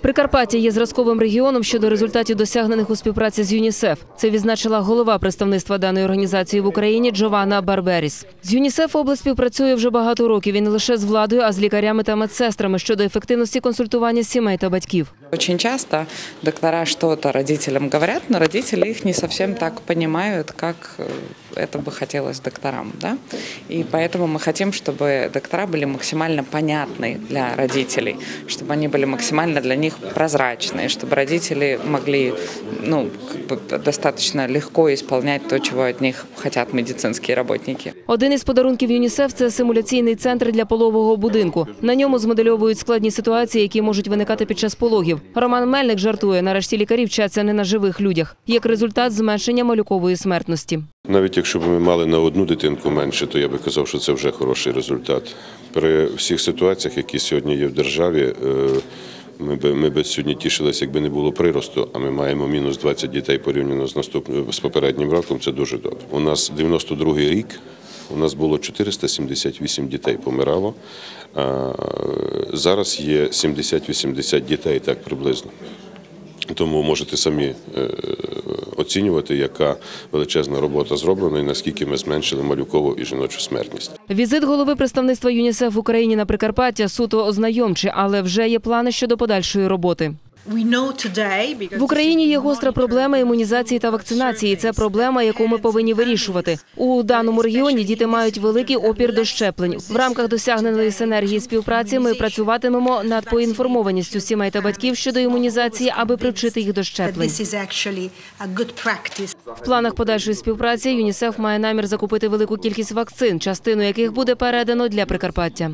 Прикарпаття є зразковим регіоном щодо результатів досягнених у співпраці з ЮНІСЕФ. Це відзначила голова представництва даної організації в Україні Джованна Барберіс. З ЮНІСЕФ область співпрацює вже багато років і не лише з владою, а з лікарями та медсестрами щодо ефективності консультування сімей та батьків. Очень часто доктора что-то родителям говорят, но родители их не совсем так понимают, как э, это бы хотелось докторам. Да? И поэтому мы хотим, чтобы доктора были максимально понятны для родителей, чтобы они были максимально для них прозрачные, чтобы родители могли ну, как бы достаточно легко исполнять то, чего от них хотят медицинские работники. Один із подарунків ЮНІСЕФ – це симуляційний центр для пологового будинку. На ньому змодельовують складні ситуації, які можуть виникати під час пологів. Роман Мельник жартує, нарешті лікарі вчаться не на живих людях. Як результат зменшення малюкової смертності. Навіть якщо б ми мали на одну дитинку менше, то я би казав, що це вже хороший результат. При всіх ситуаціях, які сьогодні є в державі, е, ми б ми б сьогодні тішилися, якби не було приросту, а ми маємо мінус 20 дітей порівняно з наступним з попереднім роком. Це дуже добре. У нас 92-й рік. У нас було 478 дітей помирало. Зараз є 70-80 дітей, так приблизно. Тому можете самі е, оцінювати, яка величезна робота зроблена і наскільки ми зменшили малюкову і жіночу смертність. Візит голови представництва ЮНІСЕФ в Україні на Прикарпаття суто ознайомчий, але вже є плани щодо подальшої роботи. В Україні є гостра проблема імунізації та вакцинації. Це проблема, яку ми повинні вирішувати. У даному регіоні діти мають великий опір до щеплень. В рамках досягненої синергії співпраці ми працюватимемо над поінформованістю сімей та батьків щодо імунізації, аби привчити їх до щеплень. В планах подальшої співпраці ЮНІСЕФ має намір закупити велику кількість вакцин, частину яких буде передано для Прикарпаття.